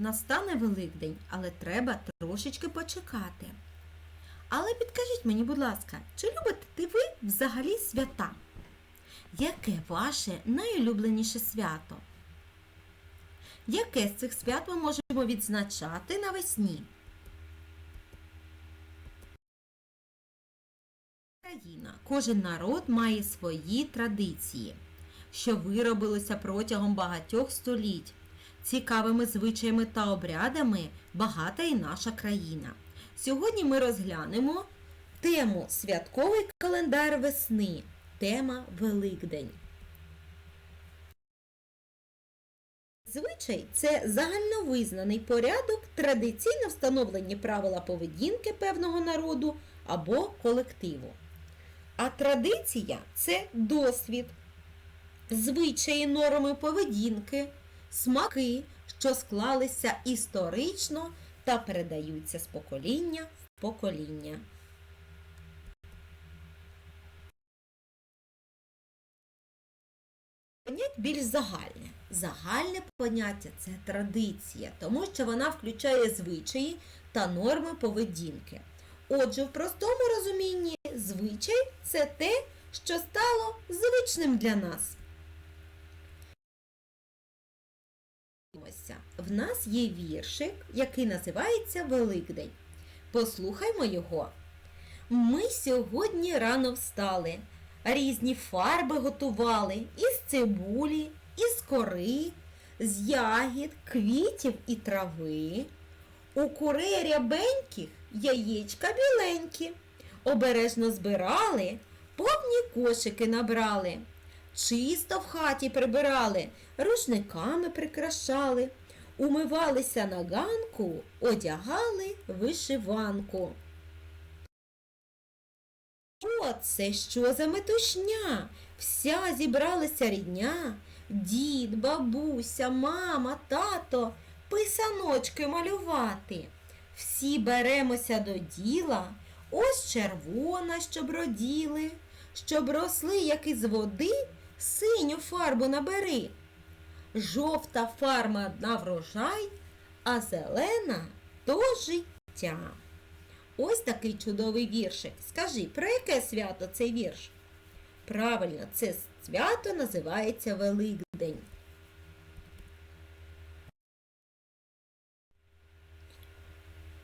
настане Великдень, але треба трошечки почекати. Але підкажіть мені, будь ласка, чи любите ви взагалі свята? Яке ваше найулюбленіше свято? Яке з цих свят ми можемо відзначати навесні? Країна. Кожен народ має свої традиції, що виробилися протягом багатьох століть. Цікавими звичаями та обрядами багата і наша країна. Сьогодні ми розглянемо тему Святковий календар весни. Тема Великдень. Звичай це загальновизнаний порядок, традиційно встановлені правила поведінки певного народу або колективу. А традиція це досвід, звичаї норми поведінки, смаки, що склалися історично та передаються з покоління в покоління. Понять більш загальне. Загальне поняття це традиція, тому що вона включає звичаї та норми поведінки. Отже, в простому розумінні звичай це те, що стало звичним для нас. В нас є віршик, який називається Великдень. Послухаймо його. Ми сьогодні рано встали, різні фарби готували із цибулі, із кори, з ягід, квітів і трави. У курей рябеньких яєчка біленькі. Обережно збирали, повні кошики набрали. Чисто в хаті прибирали, рушниками прикрашали, умивалися на ганку, одягали вишиванку. О, це що за метушня? Вся зібралася рідня, дід, бабуся, мама, тато, писаночки малювати. Всі беремося до діла, ось червона, щоб роділи, щоб росли, як із води, синю фарбу набери. Жовта фарма на врожай, а зелена то життя. Ось такий чудовий віршик. Скажи, про яке свято цей вірш? Правильно, це свято називається Великдень.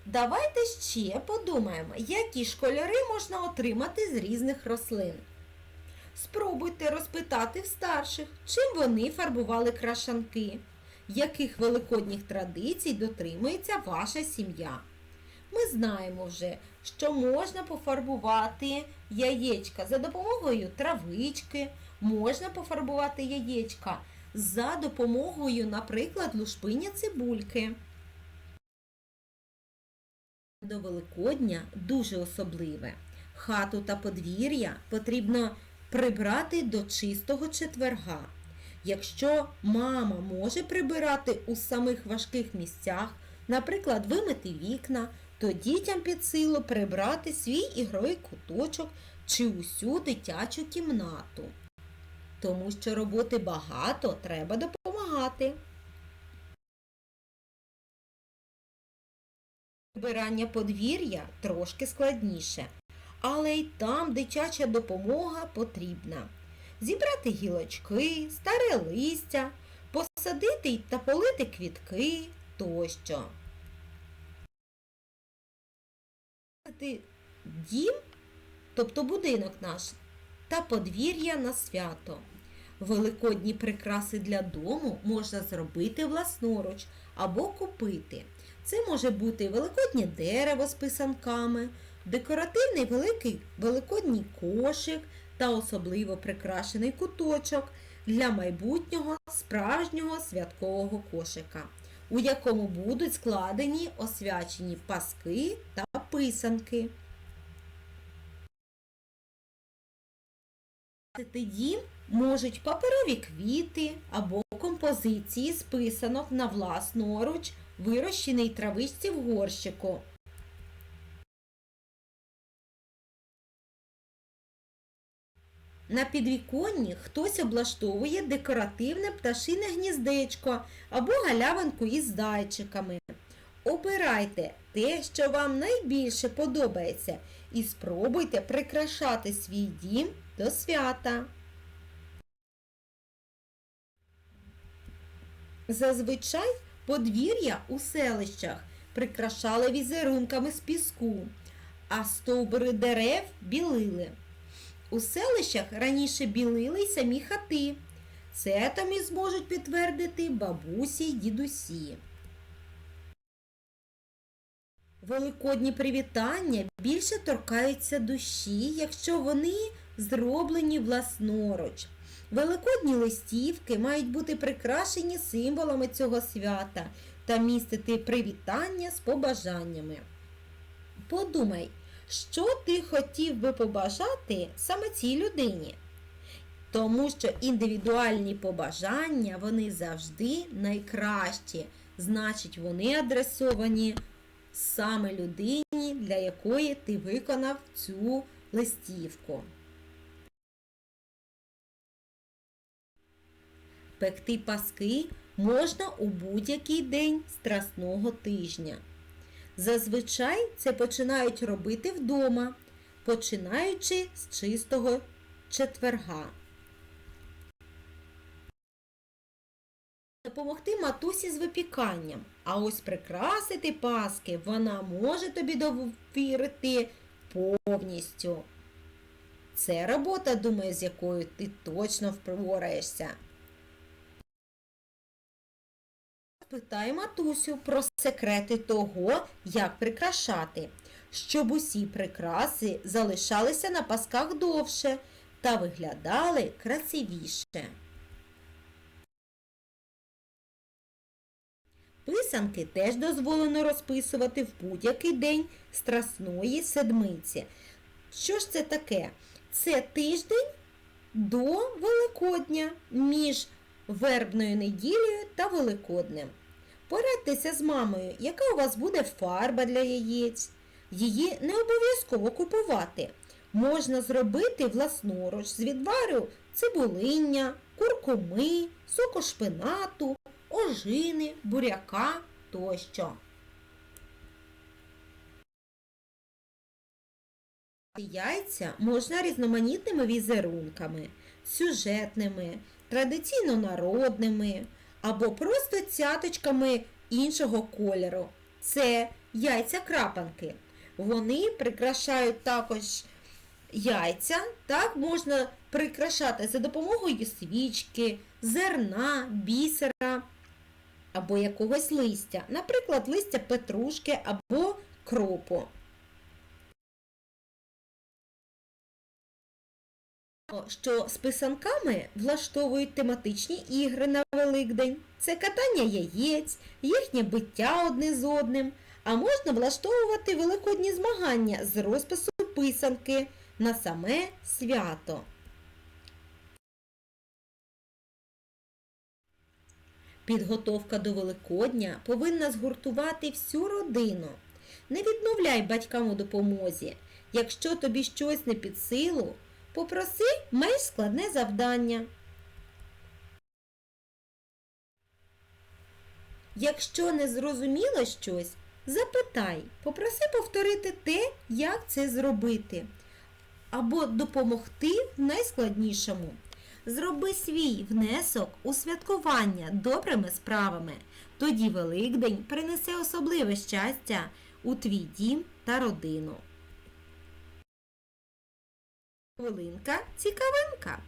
Давайте ще подумаємо, які ж кольори можна отримати з різних рослин. Спробуйте розпитати в старших, чим вони фарбували крашанки, яких великодніх традицій дотримується ваша сім'я. Ми знаємо вже, що можна пофарбувати яєчка за допомогою травички, можна пофарбувати яєчка за допомогою, наприклад, лушпиня цибульки. До Великодня дуже особливе. Хату та подвір'я потрібно прибрати до чистого четверга. Якщо мама може прибирати у самих важких місцях, наприклад, вимити вікна, то дітям під силу прибрати свій ігровий куточок чи усю дитячу кімнату. Тому що роботи багато, треба допомагати. Прибирання подвір'я трошки складніше, але й там дитяча допомога потрібна. Зібрати гілочки, старе листя, посадити та полити квітки тощо. Дім, тобто будинок наш, та подвір'я на свято. Великодні прикраси для дому можна зробити власноруч або купити. Це може бути великоднє дерево з писанками, декоративний великий великодній кошик та особливо прикрашений куточок для майбутнього справжнього святкового кошика, у якому будуть складені освячені паски та писанки. Дім можуть паперові квіти або композиції з писанок на власноруч вирощений травичці в горщику. На підвіконні хтось облаштовує декоративне пташине гніздечко або галявинку із зайчиками. Обирайте те, що вам найбільше подобається, і спробуйте прикрашати свій дім до свята. Зазвичай подвір'я у селищах прикрашали візерунками з піску, а стовбури дерев білили. У селищах раніше білили й самі хати. Це там і зможуть підтвердити бабусі й дідусі. Великодні привітання більше торкаються душі, якщо вони зроблені власноруч. Великодні листівки мають бути прикрашені символами цього свята та містити привітання з побажаннями. Подумай, що ти хотів би побажати саме цій людині? Тому що індивідуальні побажання вони завжди найкращі, значить, вони адресовані саме людині, для якої ти виконав цю листівку. Пекти паски можна у будь-який день страсного тижня. Зазвичай це починають робити вдома, починаючи з чистого четверга. Допомогти матусі з випіканням, а ось прикрасити паски вона може тобі довірити повністю. Це робота, думаю, з якою ти точно впораєшся. Питай матусю про секрети того, як прикрашати, щоб усі прикраси залишалися на пасках довше та виглядали красивіше. Писанки теж дозволено розписувати в будь-який день Страсної седмиці. Що ж це таке? Це тиждень до Великодня між вербною неділею та Великоднем. Порадьтеся з мамою, яка у вас буде фарба для яєць. Її не обов'язково купувати. Можна зробити власноруч з відвару цибулиння, куркуми, соку шпинату, ожини, буряка тощо. Яйця можна різноманітними візерунками, сюжетними, традиційно народними або просто цяточками іншого кольору. Це яйця-крапанки. Вони прикрашають також яйця. Так можна прикрашати за допомогою свічки, зерна, бісера або якогось листя, наприклад, листя петрушки або кропу. Що з писанками влаштовують тематичні ігри на Великдень. Це катання яєць, їхнє биття одне з одним, а можна влаштовувати великодні змагання з розпису писанки на саме свято. Підготовка до Великодня повинна згуртувати всю родину. Не відмовляй батькам у допомозі. Якщо тобі щось не під силу, попроси менш складне завдання. Якщо не зрозуміло щось, запитай, попроси повторити те, як це зробити, або допомогти в найскладнішому. Зроби свій внесок у святкування добрими справами. Тоді Великдень принесе особливе щастя у твій дім та родину. Хвилинка цікавинка.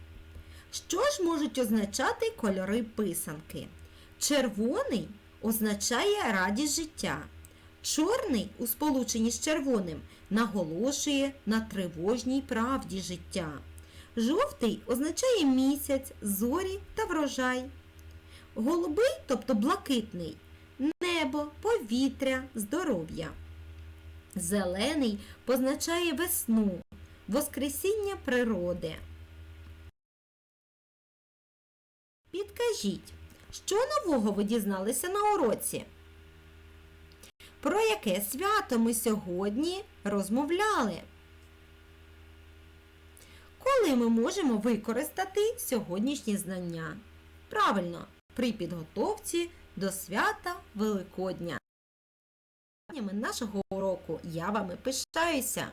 Що ж можуть означати кольори писанки? Червоний означає радість життя. Чорний у сполученні з червоним наголошує на тривожній правді життя. Жовтий означає місяць, зорі та врожай. Голубий, тобто блакитний небо, повітря, здоров'я. Зелений позначає весну, воскресіння природи. Підкажіть, що нового ви дізналися на уроці? Про яке свято ми сьогодні розмовляли? Коли ми можемо використати сьогоднішні знання? Правильно, при підготовці до свята Великодня. Нашого уроку я вами пишаюся.